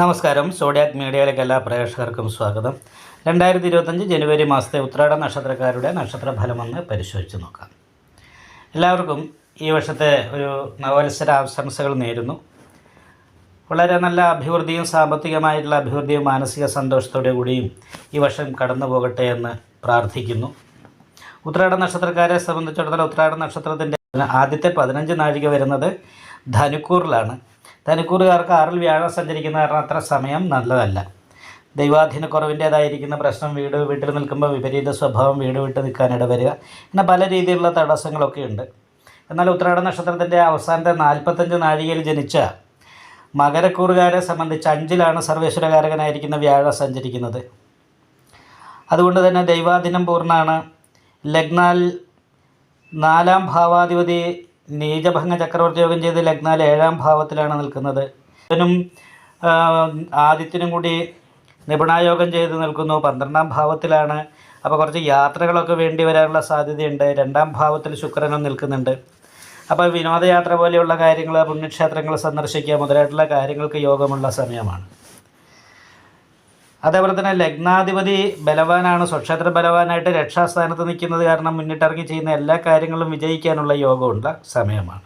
നമസ്കാരം. സോഡിയാക് മീഡിയയിലേക്ക് എല്ലാ പ്രേക്ഷകർക്കും സ്വാഗതം. രണ്ടായിരത്തി ഇരുപത്തഞ്ച് ജനുവരി മാസത്തെ ഉത്രാട നക്ഷത്രക്കാരുടെ നക്ഷത്രഫലമെന്ന് പരിശോധിച്ച് നോക്കാം. എല്ലാവർക്കും ഈ വർഷത്തെ ഒരു നവത്സര ആശംസകൾ നേരുന്നു. വളരെ നല്ല അഭിവൃദ്ധിയും സാമ്പത്തികമായിട്ടുള്ള അഭിവൃദ്ധിയും മാനസിക സന്തോഷത്തോടെ കൂടിയും ഈ വർഷം കടന്നു പോകട്ടെ എന്ന് പ്രാർത്ഥിക്കുന്നു. ഉത്രാട നക്ഷത്രക്കാരെ സംബന്ധിച്ചിടത്തോളം ഉത്രാട നക്ഷത്രത്തിന്റെ ആദ്യത്തെ പതിനഞ്ച് നാഴിക വരുന്നത് ധനുക്കൂറിലാണ്. ധനുക്കൂറുകാർക്ക് ആറിൽ വ്യാഴം സഞ്ചരിക്കുന്ന കാരണം അത്ര സമയം നല്ലതല്ല. ദൈവാധീന കുറവിന്റേതായിരിക്കുന്ന പ്രശ്നം വീട് വീട്ടിൽ നിൽക്കുമ്പോൾ വിപരീത സ്വഭാവം വീട് വിട്ട് നിൽക്കാനിട വരിക എന്ന പല രീതിയിലുള്ള തടസ്സങ്ങളൊക്കെ ഉണ്ട്. എന്നാൽ ഉത്രാട നക്ഷത്രത്തിന്റെ അവസാനത്തെ നാൽപ്പത്തഞ്ച് നാഴികയിൽ ജനിച്ച മകരക്കൂറുകാരെ സംബന്ധിച്ച് അഞ്ചിലാണ് സർവേശ്വരകാരകനായിരിക്കുന്ന വ്യാഴം സഞ്ചരിക്കുന്നത്. അതുകൊണ്ട് തന്നെ ദൈവാധീനം പൂർണമാണ്. ലഗ്നാൽ നാലാം ഭാവാധിപതി നീചഭംഗ ചക്രവർത്തി യോഗം ചെയ്ത് ലഗ്നാൽ ഏഴാം ഭാവത്തിലാണ് നിൽക്കുന്നത്. ഇതിനും ആദിത്യനും കൂടി നിപുണായോഗം ചെയ്ത് നിൽക്കുന്നു. പന്ത്രണ്ടാം ഭാവത്തിലാണ്. അപ്പോൾ കുറച്ച് യാത്രകളൊക്കെ വേണ്ടി വരാനുള്ള സാധ്യതയുണ്ട്. രണ്ടാം ഭാവത്തിൽ ശുക്രനും നിൽക്കുന്നുണ്ട്. അപ്പോൾ വിനോദയാത്ര പോലെയുള്ള കാര്യങ്ങൾ പുണ്യക്ഷേത്രങ്ങൾ സന്ദർശിക്കുക മുതലായിട്ടുള്ള കാര്യങ്ങൾക്ക് യോഗമുള്ള സമയമാണ്. അതേപോലെ തന്നെ ലഗ്നാധിപതി ബലവാനാണ് സ്വക്ഷേത്ര ബലവാനായിട്ട് രക്ഷാസ്ഥാനത്ത് നിൽക്കുന്നത് കാരണം മുന്നിട്ടിറങ്ങി ചെയ്യുന്ന എല്ലാ കാര്യങ്ങളും വിജയിക്കാനുള്ള യോഗമുള്ള സമയമാണ്.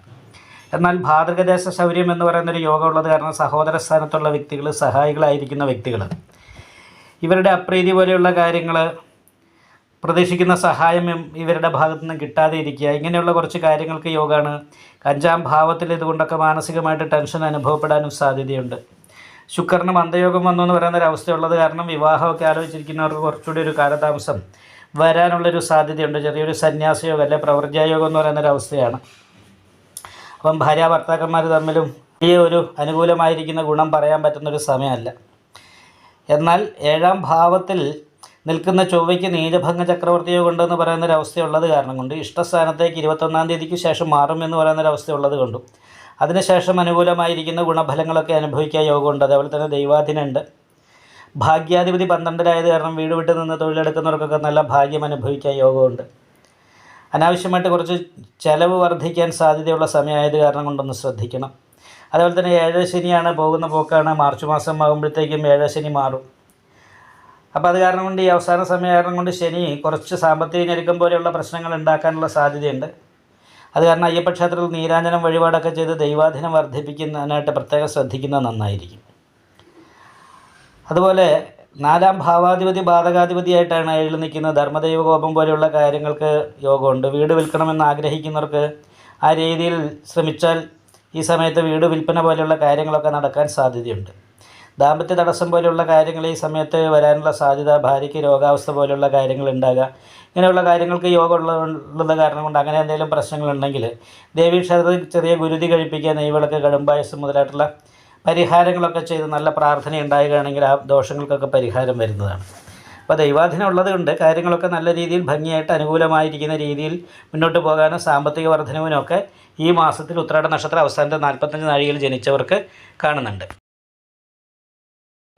എന്നാൽ ഭാതൃകദേശ ശൗര്യം എന്ന് പറയുന്നൊരു യോഗമുള്ളത് കാരണം സഹോദര സ്ഥാനത്തുള്ള വ്യക്തികൾ സഹായികളായിരിക്കുന്ന വ്യക്തികൾ ഇവരുടെ അപ്രീതി പോലെയുള്ള കാര്യങ്ങൾ പ്രതീക്ഷിക്കുന്ന സഹായം ഇവരുടെ ഭാഗത്തു നിന്ന് കിട്ടാതെ ഇരിക്കുക ഇങ്ങനെയുള്ള കുറച്ച് കാര്യങ്ങൾക്ക് യോഗമാണ്. അഞ്ചാം ഭാവത്തിൽ ഇതുകൊണ്ടൊക്കെ മാനസികമായിട്ട് ടെൻഷൻ അനുഭവപ്പെടാനും സാധ്യതയുണ്ട്. ശുക്രന് മന്ദയോഗം വന്നു എന്ന് പറയുന്ന ഒരു അവസ്ഥയുള്ളത് കാരണം വിവാഹമൊക്കെ ആലോചിച്ചിരിക്കുന്നവർക്ക് കുറച്ചുകൂടി ഒരു കാലതാമസം വരാനുള്ളൊരു സാധ്യതയുണ്ട്. ചെറിയൊരു സന്യാസയോഗം അല്ലെ പ്രവർജ്യായോഗം എന്ന് പറയുന്ന ഒരു അവസ്ഥയാണ്. അപ്പം ഭാര്യ ഭർത്താക്കന്മാർ തമ്മിലും ഈ ഒരു അനുകൂലമായിരിക്കുന്ന ഗുണം പറയാൻ പറ്റുന്നൊരു സമയമല്ല. എന്നാൽ ഏഴാം ഭാവത്തിൽ നിൽക്കുന്ന ചൊവ്വയ്ക്ക് നീലഭംഗ ചക്രവർത്തിയോ കൊണ്ടെന്ന് പറയുന്ന ഒരു അവസ്ഥയുള്ളത് കാരണം കൊണ്ട് ഇഷ്ടസ്ഥാനത്തേക്ക് ഇരുപത്തൊന്നാം തീയതിക്ക് ശേഷം മാറും എന്ന് പറയുന്ന ഒരു അവസ്ഥയുള്ളത് കൊണ്ടും. അതിനുശേഷം അനുകൂലമായിരിക്കുന്ന ഗുണഫലങ്ങളൊക്കെ അനുഭവിക്കാൻ യോഗമുണ്ട്. അതേപോലെ തന്നെ ദൈവാധീനമുണ്ട്. ഭാഗ്യാധിപതി പന്ത്രണ്ടിലായത് കാരണം വീട് വിട്ട് നിന്ന് തൊഴിലെടുക്കുന്നവർക്കൊക്കെ നല്ല ഭാഗ്യം അനുഭവിക്കാൻ യോഗമുണ്ട്. അനാവശ്യമായിട്ട് കുറച്ച് ചിലവ് വർദ്ധിക്കാൻ സാധ്യതയുള്ള സമയമായത് കാരണം കൊണ്ടൊന്ന് ശ്രദ്ധിക്കണം. അതേപോലെ തന്നെ ഏഴ് ശനിയാണ് പോകുന്ന പോക്കാണ്. മാർച്ച് മാസം ആകുമ്പോഴത്തേക്കും ഏഴ് ശനി മാറും. അപ്പോൾ അത് കാരണം കൊണ്ട് ഈ അവസാന സമയം കാരണം കൊണ്ട് ശനി കുറച്ച് സാമ്പത്തിക ഞെരുക്കം പോലെയുള്ള പ്രശ്നങ്ങൾ ഉണ്ടാക്കാനുള്ള സാധ്യതയുണ്ട്. അത് കാരണം അയ്യപ്പ ക്ഷേത്രത്തിൽ നീരാഞ്ജനം വഴിപാടൊക്കെ ചെയ്ത് ദൈവാധീനം വർദ്ധിപ്പിക്കുന്നതിനായിട്ട് പ്രത്യേകം ശ്രദ്ധിക്കുന്നത് നന്നായിരിക്കും. അതുപോലെ നാലാം ഭാവാധിപതി ബാധകാധിപതിയായിട്ടാണ് ഏഴിൽ നിൽക്കുന്നത്. ധർമ്മദൈവ കോപം പോലെയുള്ള കാര്യങ്ങൾക്ക് യോഗമുണ്ട്. വീട് വിൽക്കണമെന്ന് ആഗ്രഹിക്കുന്നവർക്ക് ആ രീതിയിൽ ശ്രമിച്ചാൽ ഈ സമയത്ത് വീട് വിൽപ്പന പോലെയുള്ള കാര്യങ്ങളൊക്കെ നടക്കാൻ സാധ്യതയുണ്ട്. ദാമ്പത്യ തടസ്സം പോലെയുള്ള കാര്യങ്ങൾ ഈ സമയത്ത് വരാനുള്ള സാധ്യത ഭാര്യയ്ക്ക് രോഗാവസ്ഥ പോലെയുള്ള കാര്യങ്ങൾ ഉണ്ടാകുക ഇങ്ങനെയുള്ള കാര്യങ്ങൾക്ക് യോഗ ഉള്ള ഉള്ളത് കാരണം കൊണ്ട് അങ്ങനെ എന്തെങ്കിലും പ്രശ്നങ്ങളുണ്ടെങ്കിൽ ദേവീക്ഷേത്രത്തിൽ ചെറിയ ഗുരുതി കഴിപ്പിക്കുക നെയ്വിളക്ക് കടുംപായസം മുതലായിട്ടുള്ള പരിഹാരങ്ങളൊക്കെ ചെയ്ത് നല്ല പ്രാർത്ഥന ഉണ്ടാകുകയാണെങ്കിൽ ആ ദോഷങ്ങൾക്കൊക്കെ പരിഹാരം വരുന്നതാണ്. അപ്പോൾ ദൈവാധീനം ഉള്ളത് കൊണ്ട് കാര്യങ്ങളൊക്കെ നല്ല രീതിയിൽ ഭംഗിയായിട്ട് അനുകൂലമായിരിക്കുന്ന രീതിയിൽ മുന്നോട്ട് പോകാനും സാമ്പത്തിക വർധനവിനൊക്കെ ഈ മാസത്തിൽ ഉത്രാട നക്ഷത്ര അവസാനത്തെ നാൽപ്പത്തഞ്ച് നാഴികയിൽ ജനിച്ചവർക്ക് കാണുന്നുണ്ട്.